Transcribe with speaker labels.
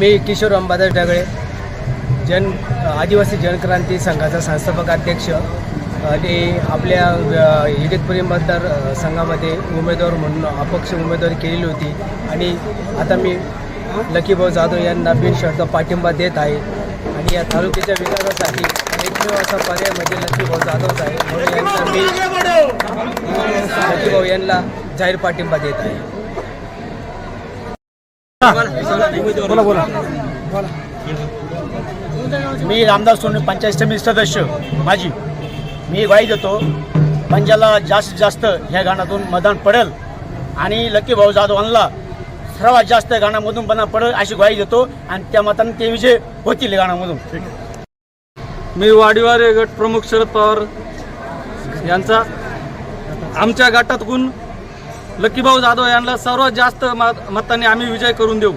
Speaker 1: मी किशोर अंबादास ढगळे जन आदिवासी जनक्रांती संघाचा संस्थापक अध्यक्ष आणि आपल्या इगतपुरी मतदार संघामध्ये उमेदवार म्हणून अपक्ष उमेदवारी केलेली होती. आणि आता मी लकीभाऊ जाधव यांना बिनशर्त पाठिंबा देत आहे. आणि या तालुक्याच्या विकासासाठी एकमेव असा पर्याय म्हणजे लकीभाऊ जाधवच आहे म्हणून यांना मी लकीभाऊ यांना जाहीर पाठिंबा देत आहे.
Speaker 2: बोला बोला. मी रामदास सोने पंचायत समिती सदस्य माझी मी ग्वाही देतो. पंजाला जास्तीत जास्त ह्या गाण्यातून मतदान पडेल. आणि लकी भाऊ जाधवांना सर्वात जास्त गाण्यामधून मतदान पडेल अशी ग्वाही देतो. आणि त्या मताने ते विजय होतील गाण्यामधून.
Speaker 3: मी वाडीवारे गट प्रमुख शरद पवार यांचा आमच्या गटातून लकीभाऊ जाधव यांना सर्वात जास्त मतांनी आम्ही विजय करून देऊ.